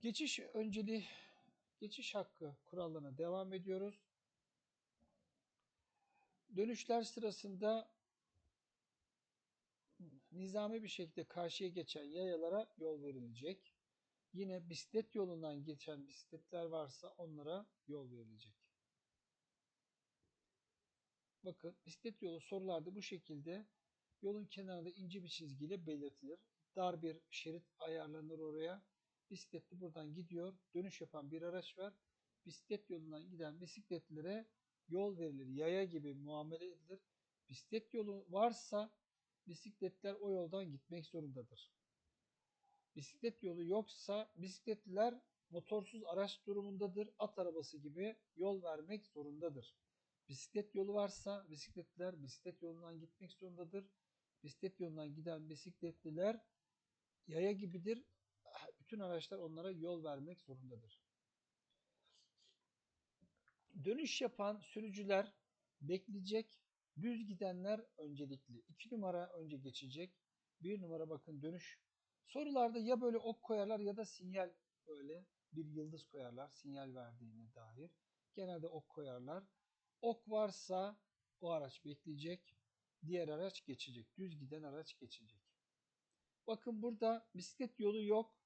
Geçiş önceliği, geçiş hakkı kurallarına devam ediyoruz. Dönüşler sırasında nizami bir şekilde karşıya geçen yayalara yol verilecek. Yine bisiklet yolundan geçen bisikletler varsa onlara yol verilecek. Bakın bisiklet yolu sorularda bu şekilde yolun kenarında ince bir çizgiyle belirtilir. Dar bir şerit ayarlanır oraya. Bisikletli buradan gidiyor. Dönüş yapan bir araç var. Bisiklet yolundan giden bisikletlere yol verilir. Yaya gibi muamele edilir. Bisiklet yolu varsa bisikletler o yoldan gitmek zorundadır. Bisiklet yolu yoksa bisikletliler motorsuz araç durumundadır. At arabası gibi yol vermek zorundadır. Bisiklet yolu varsa bisikletliler bisiklet yolundan gitmek zorundadır. Bisiklet yolundan giden bisikletliler yaya gibidir. Bütün araçlar onlara yol vermek zorundadır. Dönüş yapan sürücüler bekleyecek. Düz gidenler öncelikli. 2 numara önce geçecek. 1 numara bakın dönüş. Sorularda ya böyle ok koyarlar ya da sinyal böyle bir yıldız koyarlar sinyal verdiğine dair. Genelde ok koyarlar. Ok varsa o araç bekleyecek. Diğer araç geçecek. Düz giden araç geçecek. Bakın burada bisiklet yolu yok.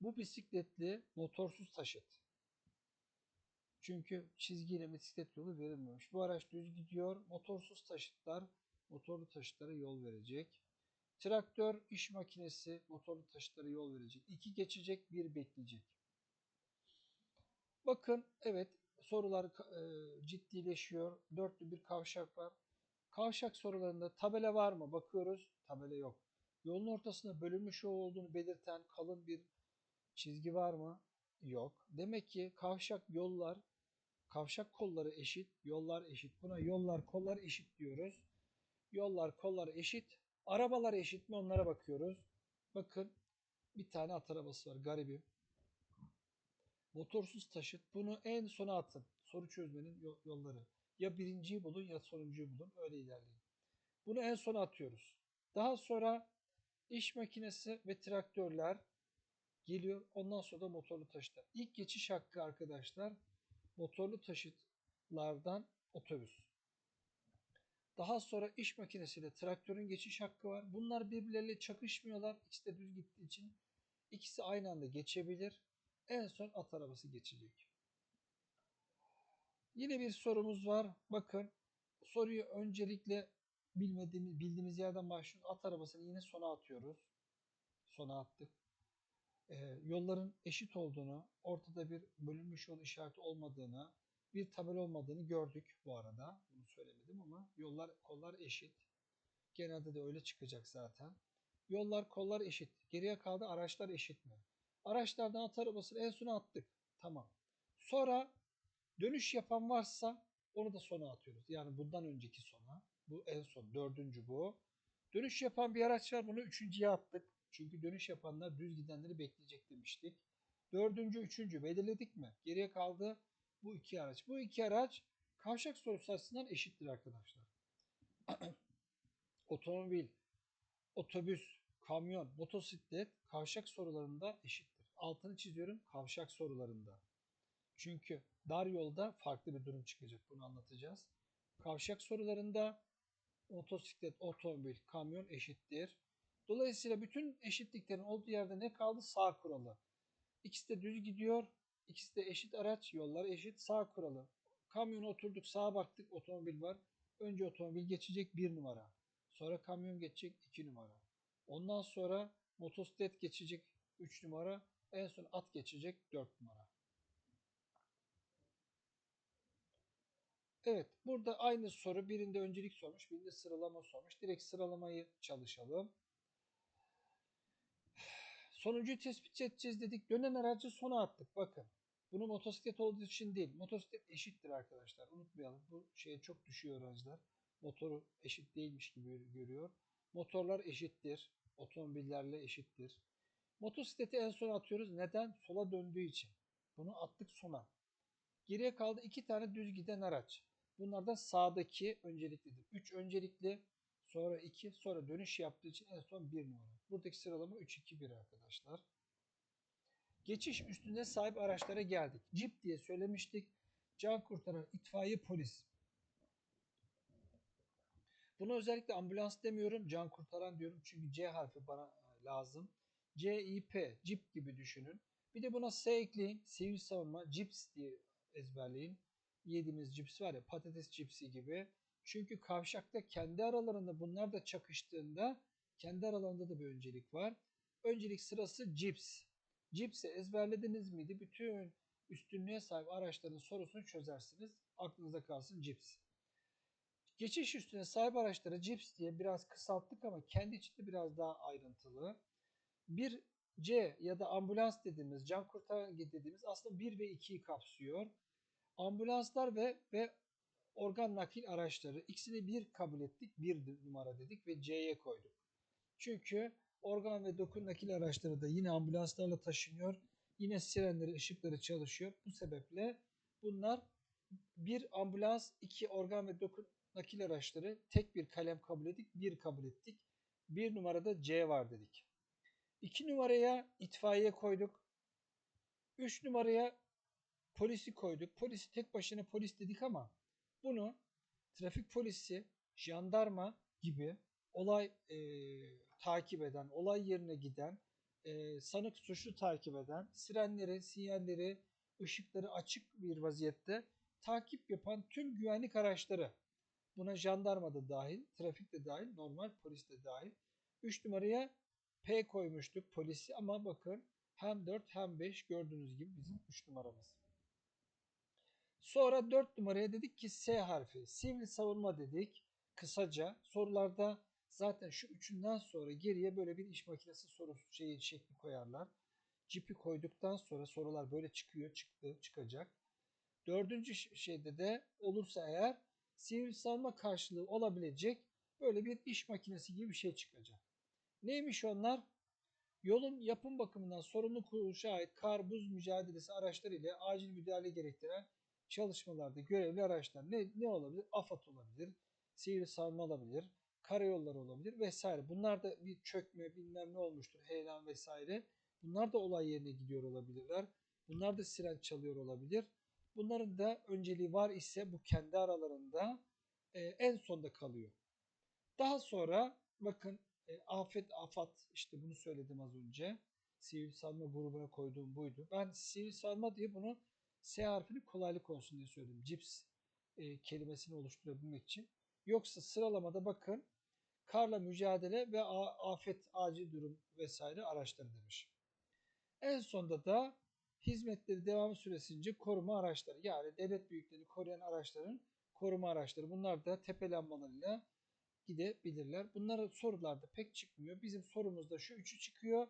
Bu bisikletli motorsuz taşıt. Çünkü çizgiyle bisiklet yolu verilmemiş. Bu araç düz gidiyor. Motorsuz taşıtlar motorlu taşıtlara yol verecek. Traktör, iş makinesi motorlu taşıtlara yol verecek. İki geçecek, bir bekleyecek. Bakın evet sorular e, ciddileşiyor. Dörtlü bir kavşak var. Kavşak sorularında tabela var mı? Bakıyoruz. Tabela yok. Yolun ortasında bölünmüş olduğunu belirten kalın bir çizgi var mı? Yok. Demek ki kavşak yollar, kavşak kolları eşit, yollar eşit. Buna yollar kollar eşit diyoruz. Yollar kollar eşit. Arabalar eşit mi onlara bakıyoruz. Bakın bir tane at arabası var garibim. Motorsuz taşıt. Bunu en sona atın. Soru çözmenin yolları. Ya birinciyi bulun ya sonuncuyu bulun. Öyle ilerleyin. Bunu en sona atıyoruz. Daha sonra iş makinesi ve traktörler geliyor. Ondan sonra da motorlu taşıtlar. İlk geçiş hakkı arkadaşlar motorlu taşıtlardan otobüs. Daha sonra iş makinesiyle traktörün geçiş hakkı var. Bunlar birbirleriyle çakışmıyorlar. İkisi de düz gittiği için ikisi aynı anda geçebilir. En son at arabası geçecek. Yine bir sorumuz var. Bakın soruyu öncelikle bilmediğimiz, bildiğimiz yerden başlıyoruz. At arabasını yine sona atıyoruz. Sona attık. Ee, yolların eşit olduğunu, ortada bir bölünmüş yol işareti olmadığını, bir tabela olmadığını gördük bu arada. Bunu söylemedim ama yollar kollar eşit. Genelde de öyle çıkacak zaten. Yollar kollar eşit. Geriye kaldı araçlar eşit mi? Araçlardan at arabasını en sona attık. Tamam. Sonra dönüş yapan varsa onu da sona atıyoruz. Yani bundan önceki sona. Bu en son. Dördüncü bu. Dönüş yapan bir araç var. Bunu üçüncüye attık. Çünkü dönüş yapanlar düz gidenleri bekleyecek demiştik. Dördüncü, üçüncü belirledik mi? Geriye kaldı bu iki araç. Bu iki araç kavşak sorusu açısından eşittir arkadaşlar. Otomobil, otobüs, kamyon, motosiklet kavşak sorularında eşittir. Altını çiziyorum kavşak sorularında. Çünkü dar yolda farklı bir durum çıkacak. Bunu anlatacağız. Kavşak sorularında motosiklet, otomobil, kamyon eşittir. Dolayısıyla bütün eşitliklerin olduğu yerde ne kaldı? Sağ kuralı. İkisi de düz gidiyor. İkisi de eşit araç. Yollar eşit. Sağ kuralı. Kamyona oturduk sağa baktık otomobil var. Önce otomobil geçecek bir numara. Sonra kamyon geçecek iki numara. Ondan sonra motosiklet geçecek 3 numara. En son at geçecek 4 numara. Evet burada aynı soru birinde öncelik sormuş birinde sıralama sormuş. Direkt sıralamayı çalışalım. Sonuncuyu tespit edeceğiz dedik. Dönen aracı sona attık. Bakın. Bunu motosiklet olduğu için değil. Motosiklet eşittir arkadaşlar. Unutmayalım. Bu şeye çok düşüyor öğrenciler. Motoru eşit değilmiş gibi görüyor. Motorlar eşittir. Otomobillerle eşittir. Motosikleti en son atıyoruz. Neden? Sola döndüğü için. Bunu attık sona. Geriye kaldı iki tane düz giden araç. Bunlardan sağdaki önceliklidir. 3 öncelikli, sonra 2, sonra dönüş yaptığı için en son 1 numara. Buradaki sıralama 3-2-1 arkadaşlar. Geçiş üstüne sahip araçlara geldik. Cip diye söylemiştik. Can kurtaran itfaiye polis. Bunu özellikle ambulans demiyorum. Can kurtaran diyorum. Çünkü C harfi bana lazım. CIP, cip gibi düşünün. Bir de buna S ekleyin. Sivil savunma, cips diye ezberleyin. Yediğimiz cips var ya patates cipsi gibi. Çünkü kavşakta kendi aralarında bunlar da çakıştığında kendi aralarında da bir öncelik var. Öncelik sırası cips. Cipsi ezberlediniz miydi? Bütün üstünlüğe sahip araçların sorusunu çözersiniz. Aklınıza kalsın cips. Geçiş üstüne sahip araçlara cips diye biraz kısalttık ama kendi içinde biraz daha ayrıntılı. Bir C ya da ambulans dediğimiz, can kurtaran dediğimiz aslında 1 ve 2'yi kapsıyor. Ambulanslar ve ve organ nakil araçları ikisini bir kabul ettik, bir numara dedik ve C'ye koyduk. Çünkü organ ve doku nakil araçları da yine ambulanslarla taşınıyor. Yine sirenleri, ışıkları çalışıyor. Bu sebeple bunlar bir ambulans, iki organ ve doku nakil araçları tek bir kalem kabul ettik, bir kabul ettik. Bir numarada C var dedik. İki numaraya itfaiye koyduk. Üç numaraya polisi koyduk. Polisi tek başına polis dedik ama bunu trafik polisi, jandarma gibi olay e, takip eden, olay yerine giden, e, sanık suçlu takip eden, sirenleri, sinyalleri, ışıkları açık bir vaziyette takip yapan tüm güvenlik araçları, buna jandarma da dahil, trafik de dahil, normal polis de dahil. 3 numaraya P koymuştuk polisi ama bakın hem 4 hem 5 gördüğünüz gibi bizim 3 numaramız. Sonra 4 numaraya dedik ki S harfi. Sivil savunma dedik. Kısaca sorularda zaten şu üçünden sonra geriye böyle bir iş makinesi sorusu şeyi şekli koyarlar. Cipi koyduktan sonra sorular böyle çıkıyor, çıktı, çıkacak. Dördüncü şeyde de olursa eğer sivil savunma karşılığı olabilecek böyle bir iş makinesi gibi bir şey çıkacak. Neymiş onlar? Yolun yapım bakımından sorumlu kuruluşa ait kar, buz mücadelesi araçları ile acil müdahale gerektiren çalışmalarda görevli araçlar. Ne, ne olabilir? AFAD olabilir, sivil savunma olabilir, karayolları olabilir vesaire. Bunlar da bir çökme bilmem ne olmuştur, heyelan vesaire. Bunlar da olay yerine gidiyor olabilirler. Bunlar da siren çalıyor olabilir. Bunların da önceliği var ise bu kendi aralarında e, en sonda kalıyor. Daha sonra bakın e, afet, afat işte bunu söyledim az önce. Sivil savunma grubuna koyduğum buydu. Ben sivil savunma diye bunu S harfini kolaylık olsun diye söyledim. Cips e, kelimesini oluşturabilmek için. Yoksa sıralamada bakın karla mücadele ve afet, acil durum vesaire araçları demiş. En sonda da hizmetleri devam süresince koruma araçları yani devlet büyüklerini koruyan araçların koruma araçları. Bunlar da tepe lambalarıyla gidebilirler. Bunlar sorularda pek çıkmıyor. Bizim sorumuzda şu üçü çıkıyor.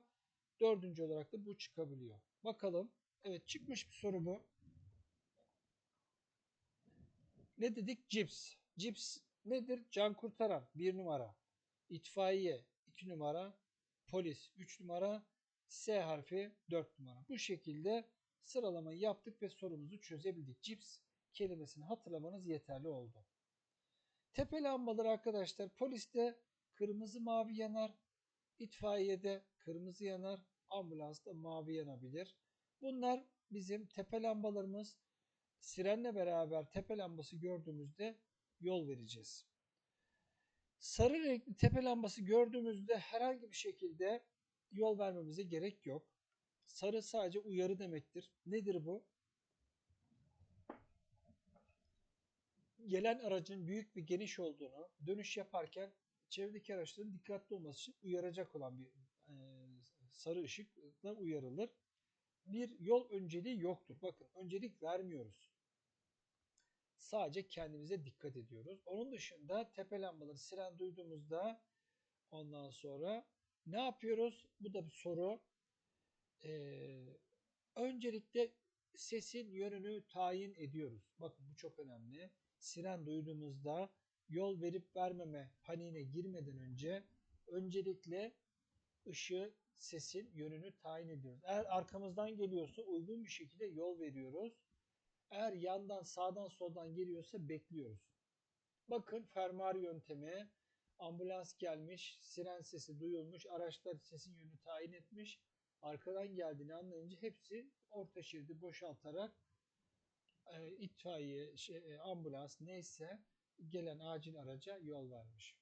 Dördüncü olarak da bu çıkabiliyor. Bakalım. Evet çıkmış bir soru bu. Ne dedik? Cips. Cips nedir? Can kurtaran. Bir numara. İtfaiye. iki numara. Polis. Üç numara. S harfi 4 numara. Bu şekilde sıralamayı yaptık ve sorumuzu çözebildik. Cips kelimesini hatırlamanız yeterli oldu. Tepe lambaları arkadaşlar poliste kırmızı mavi yanar, itfaiyede kırmızı yanar, ambulansta mavi yanabilir. Bunlar bizim tepe lambalarımız. Sirenle beraber tepe lambası gördüğümüzde yol vereceğiz. Sarı renkli tepe lambası gördüğümüzde herhangi bir şekilde yol vermemize gerek yok. Sarı sadece uyarı demektir. Nedir bu? Gelen aracın büyük ve geniş olduğunu, dönüş yaparken çevredeki araçların dikkatli olması için uyaracak olan bir e, sarı ışıkla uyarılır. Bir yol önceliği yoktur. Bakın öncelik vermiyoruz. Sadece kendimize dikkat ediyoruz. Onun dışında tepe lambaları siren duyduğumuzda ondan sonra ne yapıyoruz? Bu da bir soru. Ee, öncelikle sesin yönünü tayin ediyoruz. Bakın bu çok önemli. Siren duyduğumuzda yol verip vermeme paniğine girmeden önce öncelikle ışığı, sesin yönünü tayin ediyoruz. Eğer arkamızdan geliyorsa uygun bir şekilde yol veriyoruz. Eğer yandan, sağdan, soldan geliyorsa bekliyoruz. Bakın fermuar yöntemi ambulans gelmiş, siren sesi duyulmuş, araçlar sesin yönünü tayin etmiş. arkadan geldiğini anlayınca hepsi orta şeridi boşaltarak e, itfaiye, şey, e, ambulans neyse gelen acil araca yol vermiş.